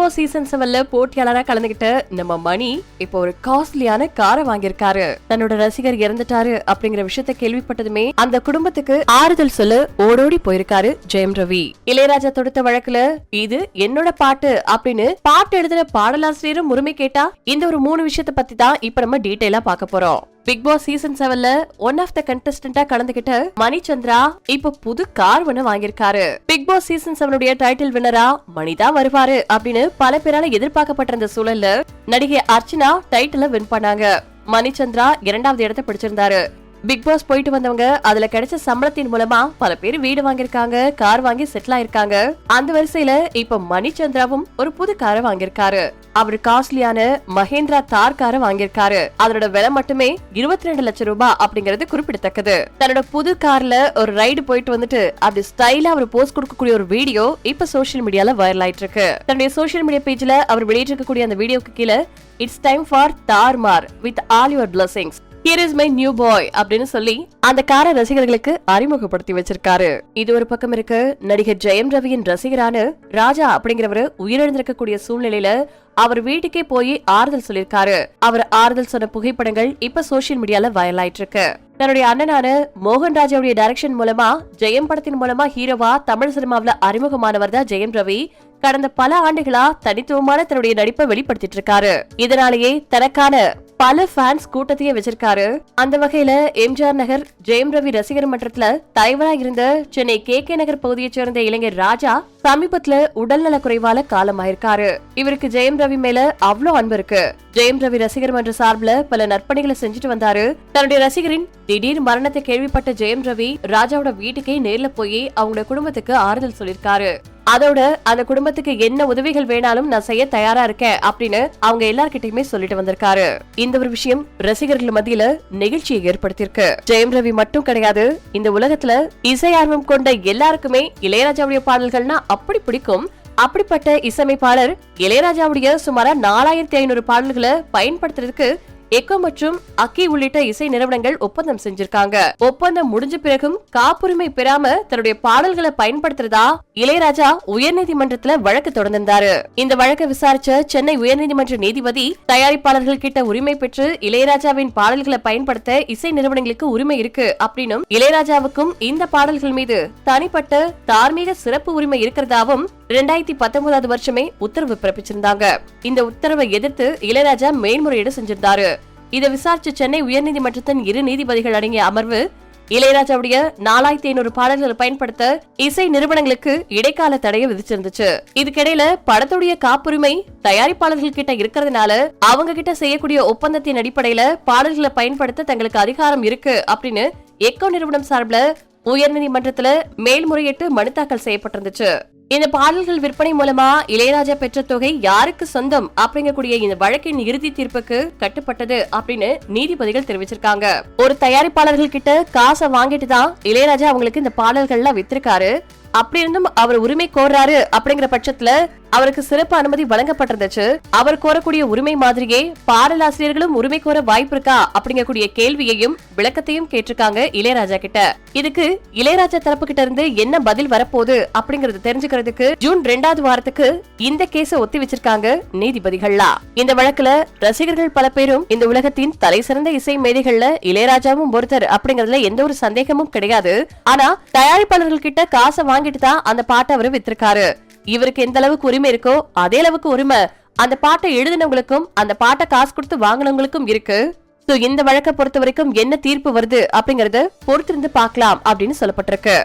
Pass season செவன்ல போட்டியாளரா கலந்துகிட்ட நம்ம மணி இப்போ ஒரு காஸ்ட்லியான காரை வாங்கியிருக்காரு. தன்னோட ரசிகர் இறந்துட்டாரு அப்படிங்கிற விஷயத்த கேள்விப்பட்டதுமே அந்த குடும்பத்துக்கு ஆறுதல் சொல்ல ஓடோடி போயிருக்காரு ஜெயம் ரவி. இளையராஜா தொடுத்த வழக்குல இது என்னோட பாட்டு அப்படின்னு பாட்டு எழுதின பாடலாசிரியரும் உரிமை கேட்டா இந்த ஒரு மூணு விஷயத்த பத்தி தான் இப்ப நம்ம டீட்டெயிலா பார்க்க போறோம். பிக் பாஸ் சீசன் செவன்ல ஒன் ஆஃப் த கண்டஸ்டன்டா கலந்துகிட்ட மணிச்சந்திரா இப்ப புது கார் ஒண்ணு வாங்கியிருக்காரு. பிக் பாஸ் சீசன் செவனுடைய டைட்டில் வின்னரா மணிதான் வருவாரு அப்படின்னு பல பேரால எதிர்பார்க்கப்பட்டிருந்த சூழல்ல நடிகை அர்ச்சனா டைட்டில வின் பண்ணாங்க. மணிச்சந்திரா இரண்டாவது இடத்தை பிடிச்சிருந்தாரு. பிக் பாஸ் போயிட்டு வந்தவங்க அதுல கிடைச்ச சம்பளத்தின் மூலமா பல பேர் வீடு வாங்கியிருக்காங்க கார் வாங்கி செட்டில் ஆயிருக்காங்க. அந்த வரிசையில இப்ப மணிச்சந்திராவும் ஒரு புது காரை வாங்கியிருக்காரு. அவர் காஸ்ட்லியான மகேந்திரா தார் காரை வாங்கியிருக்காரு. அதனோட விலை மட்டுமே இருபத்தி ரெண்டு லட்சம் ரூபாய் அப்படிங்கறது குறிப்பிடத்தக்கது. தன்னோட புது கார்ல ஒரு ரைடு போயிட்டு வந்துட்டு அப்படி ஸ்டைலா அவர் போஸ்ட் கொடுக்கக்கூடிய ஒரு வீடியோ இப்ப சோஷியல் மீடியால வைரல் ஆயிட்டு இருக்கு தன்னுடைய சோஷியல் மீடியா பேஜ்ல அவர் வெளியிட்டிருக்கக்கூடிய அந்த வீடியோக்கு கீழே இட்ஸ் டைம் ஃபார் தார் மார் with all your blessings here is my new boy அப்படின்னு சொல்லி அந்த கார ரசிகர்களுக்கு அறிமுகப்படுத்தி வச்சிருக்காரு. இது ஒரு பக்கம் இருக்கு. நடிகர் ஜெயம் ரவியின் ரசிகரான ராஜா அப்படிங்கிறவரு உயிரிழந்திருக்கக்கூடிய சூழ்நிலையில அவர் வீட்டுக்கே போய் ஆறுதல் சொல்லிருக்காரு அவர் ஆறுதல் சொன்ன புகைப்படங்கள் இப்ப சோசியல் மீடியால வைரல் ஆயிட்டு இருக்கு தன்னுடைய அண்ணனான மோகன் ராஜாவுடைய டைரக்ஷன் மூலமா ஜெயம் படத்தின் மூலமா ஹீரோவா தமிழ் சினிமாவில அறிமுகமானவர் தான் ஜெயம் ரவி. கடந்த பல ஆண்டுகளா தனித்துவமான தன்னுடைய நடிப்பை வெளிப்படுத்திட்டு இருக்காரு. இதனாலேயே தனக்கான பல ஃபேன்ஸ் கூட்டத்தையே வச்சிருக்காரு. அந்த வகையில எம்ஜிஆர் நகர் ஜெயம் ரவி ரசிகர் மன்றத்துல தலைவரா இருந்த சென்னை கே கே நகர் பகுதியைச் சேர்ந்த இளைஞர் ராஜா சமீபத்துல உடல்நல குறைவால காலமாயிருக்காரு. இவருக்கு ஜெயம் ரவி மேல அவ்வளோ அன்பு இருக்கு. ஜெயம் ரவி ரசிகர் மன்ற சார்பில் பல நற்பணிகளை செஞ்சுட்டு வந்தாரு. தன்னுடைய ரசிகரின் திடீர் மரணத்தை கேள்விப்பட்ட ஜெயம் ரவி ராஜாவோட வீட்டுக்கே நேர்ல போய் அவங்களோட குடும்பத்துக்கு ஆறுதல் சொல்லிருக்காரு அதோட அந்த குடும்பத்துக்கு என்ன உதவிகள் வேணாலும் நான் செய்ய தயாரா இருக்கேன் அப்படின்னு அவங்க எல்லார்கிட்டயுமே சொல்லிட்டு வந்திருக்காரு. இந்த ஒரு விஷயம் ரசிகர்கள் மத்தியில நெகிழ்ச்சியை ஏற்படுத்தியிருக்கு. ஜெயம் ரவி மட்டும் கிடையாது இந்த உலகத்துல இசை ஆர்வம் கொண்ட எல்லாருக்குமே இளையராஜாவுடைய பாடல்கள்னா அப்படி பிடிக்கும். அப்படிப்பட்ட இசையமைப்பாளர் இளையராஜாவுடைய சுமாரா நாலாயிரத்தி ஐநூறு பாடல்களை பயன்படுத்துறதுக்கு எக்கோ மற்றும் அக்கி உள்ளிட்ட இசை நிறுவனங்கள் ஒப்பந்தம் செஞ்சிருக்காங்க. ஒப்பந்தம் முடிஞ்ச பிறகும் காப்புரிமை பெறாம தன்னுடைய பாடல்களை பயன்படுத்துறதா இளையராஜா உயர்நீதிமன்றத்துல வழக்கு தொடர்ந்திருந்தாரு. இந்த வழக்கை விசாரிச்ச சென்னை உயர்நீதிமன்ற நீதிபதி தயாரிப்பாளர்கள் கிட்ட உரிமை பெற்று இளையராஜாவின் பாடல்களை பயன்படுத்த இசை நிறுவனங்களுக்கு உரிமை இருக்கு அப்படின்னும் இளையராஜாவுக்கும் இந்த பாடல்கள் மீது தனிப்பட்ட தார்மீக சிறப்பு உரிமை இருக்கிறதாவும் ரெண்டாயிரத்தி பத்தொன்பதாவது வருஷமே உத்தரவு பிறப்பிச்சிருந்தாங்க. இந்த உத்தரவை எதிர்த்து இளையராஜா மேல்முறையீடு செஞ்சிருந்தாரு. இதை விசாரிச்ச சென்னை உயர்நீதிமன்றத்தின் இரு நீதிபதிகள் அடங்கிய அமர்வு இளையராஜாவுடைய நாலாயிரத்தி ஐநூறு பாடல்களை பயன்படுத்த இசை நிறுவனங்களுக்கு இடைக்கால தடையை விதிச்சிருந்துச்சு. இதுக்கிடையில படத்துடைய காப்புரிமை தயாரிப்பாளர்கள் கிட்ட இருக்கிறதுனால அவங்க கிட்ட செய்யக்கூடிய ஒப்பந்தத்தின் அடிப்படையில பாடல்களை பயன்படுத்த தங்களுக்கு அதிகாரம் இருக்கு அப்படின்னு எக்கோ நிறுவனம் சார்பில் உயர்நீதிமன்றத்துல மேல்முறையீட்டு மனு தாக்கல் செய்யப்பட்டிருந்துச்சு. இந்த பாடல்கள் விற்பனை மூலமா இளையராஜா பெற்ற தொகை யாருக்கு சொந்தம் அப்படிங்கக்கூடிய இந்த வழக்கின் இறுதி தீர்ப்புக்கு கட்டுப்பட்டது அப்படின்னு நீதிபதிகள் தெரிவிச்சிருக்காங்க. ஒரு தயாரிப்பாளர்கள் கிட்ட காசை வாங்கிட்டு தான் இளையராஜா அவங்களுக்கு இந்த பாடல்கள்லாம் வித்திருக்காரு. அப்படி இருந்தும் அவர் உரிமை கோர்றாரு அப்படிங்கிற பட்சத்துல அவருக்கு சிறப்பு அனுமதி வழங்கப்பட்டிருந்துச்சு. அவர் கோரக்கூடிய உரிமை மாதிரியே பாடலாசிரியர்களும் உரிமை கோர வாய்ப்பு இருக்கா அப்படிங்கக்கூடிய கேள்வியையும் விளக்கத்தையும் கேட்டிருக்காங்க இளையராஜா கிட்ட. இதுக்கு இளையராஜா தரப்பு கிட்ட இருந்து என்ன பதில் வரப்போகுது அப்படிங்கறது தெரிஞ்சுக்கிறதுக்கு ஜூன் ரெண்டாவது வாரத்துக்கு இந்த கேஸ ஒத்தி வச்சிருக்காங்க நீதிபதிகள்லாம் இந்த வழக்குல ரசிகர்கள் பல பேரும் இந்த உலகத்தின் தலை சிறந்த இசை மேதைகள்ல இளையராஜாவும் ஒருத்தர் அப்படிங்கறதுல எந்த ஒரு சந்தேகமும் கிடையாது. ஆனா தயாரிப்பாளர்கள் கிட்ட காசை வாங்கிட்டு தான் அந்த பாட்டை அவரு வித்திருக்காரு. இவருக்கு எந்த அளவுக்கு உரிமை இருக்கோ அதே அளவுக்கு உரிமை அந்த பாட்டை எழுதினவங்களுக்கும் அந்த பாட்டை காசு கொடுத்து வாங்கினவங்களுக்கும் இருக்கு. சோ இந்த வழக்கை பொறுத்த வரைக்கும் என்ன தீர்ப்பு வருது அப்படிங்கறத பொறுத்திருந்து பார்க்கலாம் அப்படின்னு சொல்லப்பட்டிருக்கு.